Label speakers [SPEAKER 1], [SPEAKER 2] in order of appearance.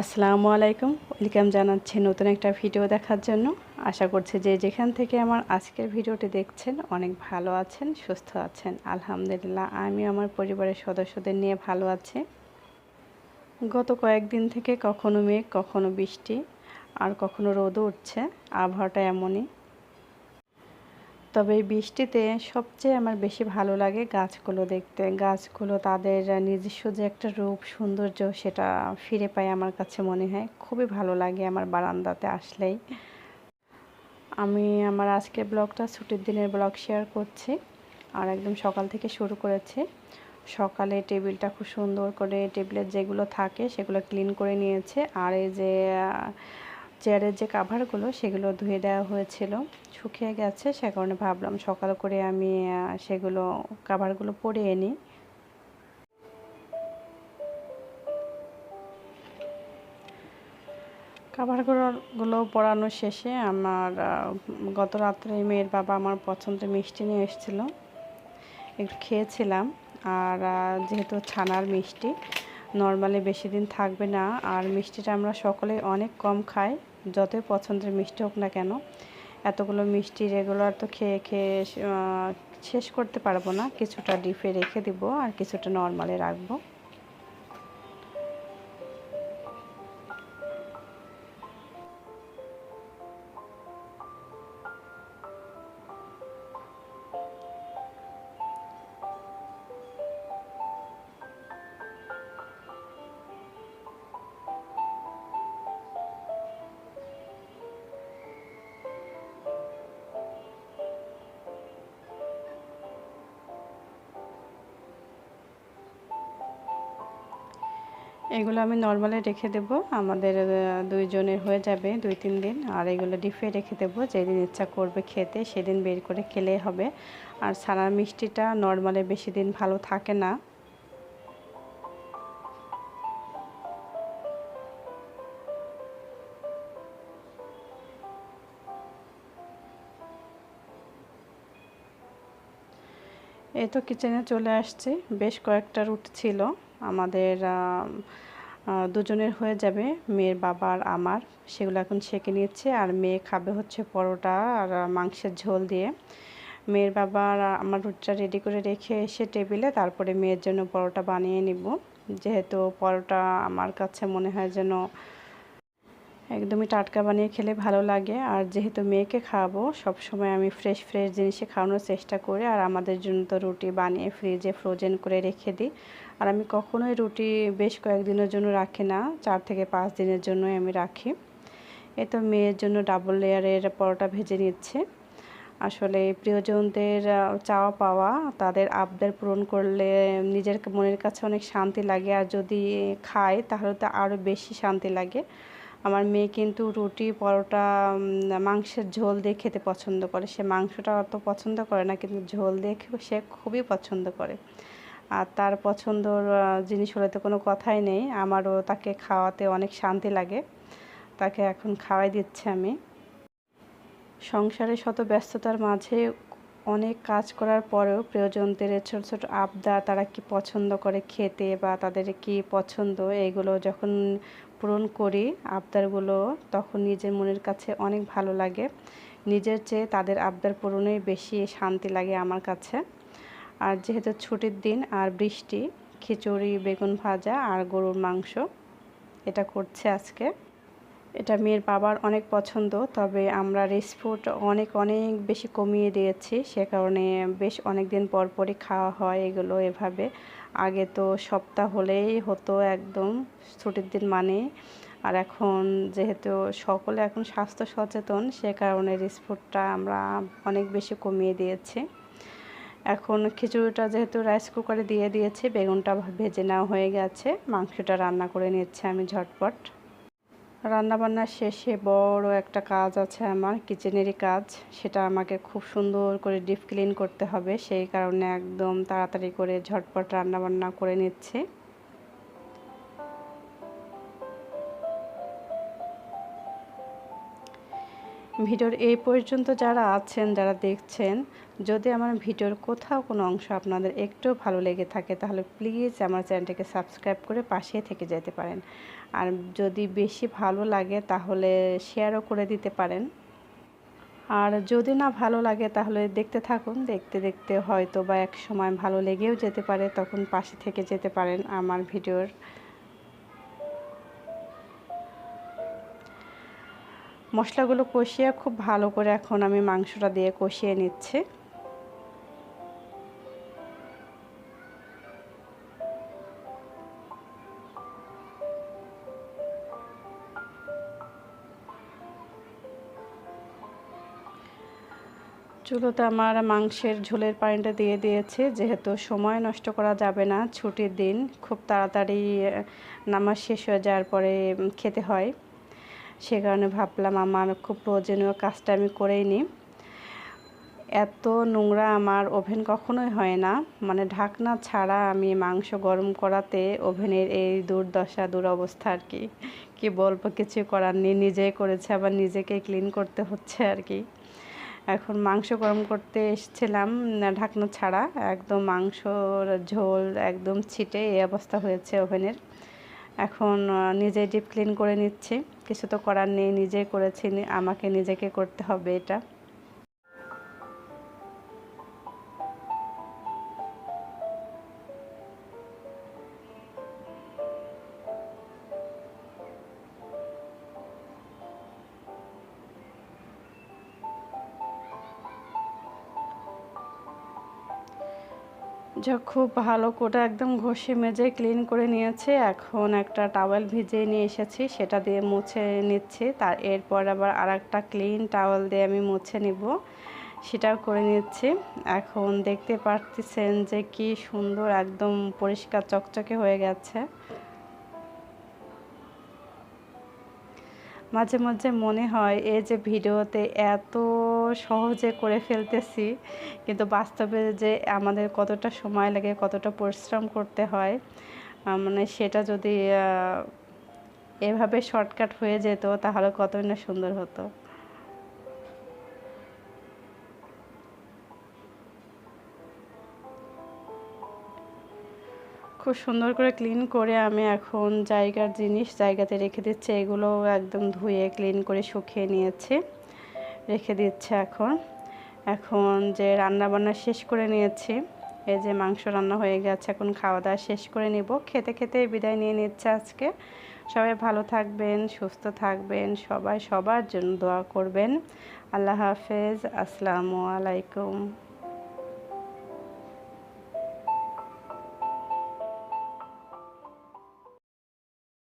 [SPEAKER 1] আসসালামু আলাইকুম। ওয়েলকাম জানাচ্ছি নতুন একটা ভিডিও দেখার জন্য। আশা করছি যে যেখান থেকে আমার আজকের ভিডিওটি দেখছেন, অনেক ভালো আছেন, সুস্থ আছেন। আলহামদুলিল্লাহ আমি আমার পরিবারের সদস্যদের নিয়ে ভালো আছি। গত কয়েকদিন থেকে কখনো মেঘ, কখনো বৃষ্টি, আর কখনো রোদও উঠছে। আবহাওয়াটা এমনই। তবে বৃষ্টিতে সবচেয়ে আমার বেশি ভালো লাগে গাছগুলো দেখতে। গাছগুলো তাদের নিজস্ব যে একটা রূপ, সৌন্দর্য সেটা ফিরে পায় আমার কাছে মনে হয়। খুবই ভালো লাগে আমার বারান্দাতে আসলেই। আমি আমার আজকের ব্লগটা ছুটির দিনের ব্লগ শেয়ার করছি আর একদম সকাল থেকে শুরু করেছি। সকালে টেবিলটা খুব সুন্দর করে টেবিলের যেগুলো থাকে সেগুলো ক্লিন করে নিয়েছে। আর এই যে চেয়ারের যে কাভারগুলো সেগুলো ধুয়ে দেওয়া হয়েছিল। শুকিয়ে গেছে, সে কারণে ভাবলাম সকাল করে আমি সেগুলো কাভারগুলো পরিয়ে নিই কাভারগুলো পরানো শেষে আমার গত রাত্রে মেয়ের বাবা আমার পছন্দের মিষ্টি নিয়ে এসেছিল। একটু খেয়েছিলাম, আর যেহেতু ছানার মিষ্টি নর্মালি বেশি দিন থাকবে না। আর মিষ্টিটা আমরা সকলে অনেক কম খাই, যতই পছন্দের মিষ্টি হোক না কেন। এতগুলো মিষ্টি রেগুলার তো খেয়ে খেয়ে শেষ করতে পারব না। কিছুটা ডিপে রেখে দিব আর কিছুটা নর্মালে রাখব। এগুলো আমি নর্মালে রেখে দেব। আমাদের দুইজনের হয়ে যাবে দুই, তিন দিন। আর এগুলো ডিপে রেখে দেবো। যেদিন ইচ্ছা করবে খেতে, সেদিন বের করে খেলেই হবে। আর ছানার মিষ্টিটা নর্মালে বেশি দিন ভালো থাকে না। এই তো কিচেনে চলে আসছি। বেশ কয়েকটা রুট ছিল। আমাদের দুজনের হয়ে যাবে, মেয়ের বাবার আমার। সেগুলো এখন সেঁকে নিচ্ছে আর মেয়ে খাবে হচ্ছে পরোটা আর মাংসের ঝোল দিয়ে। মেয়ের বাবার আমার রুটিটা রেডি করে রেখে এসে টেবিলে তারপরে মেয়ের জন্য পরোটা বানিয়ে নিব। যেহেতু পরোটা আমার কাছে মনে হয় যেন একদমই টাটকা বানিয়ে খেলে ভালো লাগে। আর যেহেতু মেয়েকে খাওয়াবো, সবসময় আমি ফ্রেশ ফ্রেশ জিনিসে খাওয়ানোর চেষ্টা করি। আর আমাদের জন্য তো রুটি বানিয়ে ফ্রিজে ফ্রোজেন করে রেখে দিই। আর আমি কখনোই রুটি বেশ কয়েকদিনের জন্য রাখি না, চার থেকে পাঁচ দিনের জন্যই আমি রাখি। এ তো মেয়ের জন্য ডাবল লেয়ারের পরোটা ভেজে নিচ্ছে। আসলে প্রিয়জনদের চাওয়া পাওয়া, তাদের আবদার পূরণ করলে নিজের মনের কাছে অনেক শান্তি লাগে। আর যদি খায়, তাহলে তো আরও বেশি শান্তি লাগে। আমার মেয়ে কিন্তু রুটি, পরোটা মাংসের ঝোল দিয়ে খেতে পছন্দ করে। সে মাংসটা অত পছন্দ করে না, কিন্তু ঝোল দিয়ে সে খুবই পছন্দ করে। আর তার পছন্দর জিনিস হলে তো কোনো কথাই নেই। আমারও তাকে খাওয়াতে অনেক শান্তি লাগে। তাকে এখন খাওয়াই দিচ্ছে আমি। সংসারে শত ব্যস্ততার মাঝে অনেক কাজ করার পরেও প্রিয়জনদের ছোট ছোট আবদার, তারা কি পছন্দ করে খেতে বা তাদের কি পছন্দ এইগুলো যখন পূরণ করি, আবদারগুলো তখন নিজের মনের কাছে অনেক ভালো লাগে। নিজের চেয়ে তাদের আবদার পূরণেই বেশি শান্তি লাগে আমার কাছে। আর যেহেতু ছুটির দিন আর বৃষ্টি, খিচুড়ি, বেগুন ভাজা আর গরুর মাংস, এটা করছে আজকে। এটা মেয়ের বাবার অনেক পছন্দ, তবে আমরা রেসফুড অনেক অনেক বেশি কমিয়ে দিয়েছি, সে কারণে বেশ অনেক দিন পর পরই খাওয়া হয় এগুলো এভাবে। আগে তো সপ্তাহ হলেই হতো একদম ছুটির দিন মানে আর এখন যেহেতু সকলে এখন স্বাস্থ্য সচেতন, সে কারণে রেসফুডটা আমরা অনেক বেশি কমিয়ে দিয়েছি। এখন খিচুড়িটা যেহেতু রাইস কুকারে দিয়ে দিয়েছি, বেগুনটা ভেজে নেওয়া হয়ে গেছে। মাংসটা রান্না করে নিচ্ছে আমি ঝটপট। রান্নাবান্নার শেষে বড় একটা কাজ আছে আমার কিচেনেরই কাজ। সেটা আমাকে খুব সুন্দর করে ডিপ ক্লিন করতে হবে, সেই কারণে একদম তাড়াতাড়ি করে ঝটপট রান্নাবান্না করে নিচ্ছে। ভিডিওর এই পর্যন্ত যারা আছেন, যারা দেখছেন যদি আমার ভিডিওর কোথাও কোনো অংশ আপনাদের একটু ভালো লেগে থাকে, তাহলে প্লিজ আমার চ্যানেলটাকে সাবস্ক্রাইব করে পাশে থেকে যেতে পারেন। আর যদি বেশি ভালো লাগে, তাহলে শেয়ারও করে দিতে পারেন। আর যদি না ভালো লাগে, তাহলে দেখতে থাকুন। দেখতে দেখতে হয়তো বা এক সময় ভালো লেগেও যেতে পারে, তখন পাশে থেকে যেতে পারেন আমার ভিডিওর। মশলাগুলো কষিয়ে খুব ভালো করে এখন আমি মাংসটা দিয়ে কষিয়ে নিচ্ছি। চুলোতে আমার মাংসের ঝোলের পানিটা দিয়ে দিয়েছে। যেহেতু সময় নষ্ট করা যাবে না, ছুটির দিন খুব তাড়াতাড়ি নামাজ শেষ হয়ে যাওয়ার পরে খেতে হয়। সে কারণে ভাবলাম আমার খুব প্রয়োজনীয় কাজটা আমি করেই নিই। এত নোংরা আমার ওভেন কখনোই হয় না। মানে ঢাকনা ছাড়া আমি মাংস গরম করাতে ওভেনের এই দুর্দশা, দুরবস্থা আর কি। কি বলব, কিছু করার নেই। নিজেই করেছে, আবার নিজেকে ক্লিন করতে হচ্ছে আর কি। এখন মাংস গরম করতে এসেছিলাম ঢাকনা ছাড়া। একদম মাংসর ঝোল একদম ছিটে এই অবস্থা হয়েছে ওভেনের। এখন নিজে ডিপ ক্লিন করে নিচ্ছে। কিছু তো করার নেই, নিজেই করেছি আমাকে নিজেকে করতে হবে এটা। যা খুব ভালো করে একদম ঘষে মেজে ক্লিন করে নিয়েছে। এখন একটা টাওয়েল ভিজিয়ে নিয়ে এসেছি, সেটা দিয়ে মুছে নিচ্ছি। তার এরপর আবার আর একটা ক্লিন টাওয়েল দিয়ে আমি মুছে নিব, সেটাও করে নিচ্ছি। এখন দেখতে পারতেছেন যে কি সুন্দর, একদম পরিষ্কার, চকচকে হয়ে গেছে। মাঝে মাঝে মনে হয় এই যে ভিডিওতে এত সহজে করে ফেলতেছি, কিন্তু বাস্তবে যে আমাদের কতটা সময় লাগে, কতটা পরিশ্রম করতে হয় মানে সেটা যদি এভাবে শর্টকাট হয়ে যেত তাহলে কতই না সুন্দর হতো। খুব সুন্দর করে ক্লিন করে আমি এখন জায়গার জিনিস জায়গাতে রেখে দিচ্ছি। এগুলো একদম ধুয়ে ক্লিন করে শুকিয়ে নিয়েছি, রেখে দিচ্ছে এখন। এখন যে রান্না বান্না শেষ করে নিয়েছি, এই যে মাংস রান্না হয়ে গেছে, এখন খাওয়া দাওয়া শেষ করে নিব। খেতে খেতে বিদায় নিয়ে নিচ্ছে আজকে। সবাই ভালো থাকবেন, সুস্থ থাকবেন, সবাই সবার জন্য দোয়া করবেন। আল্লাহ হাফেজ, আসসালামু আলাইকুম।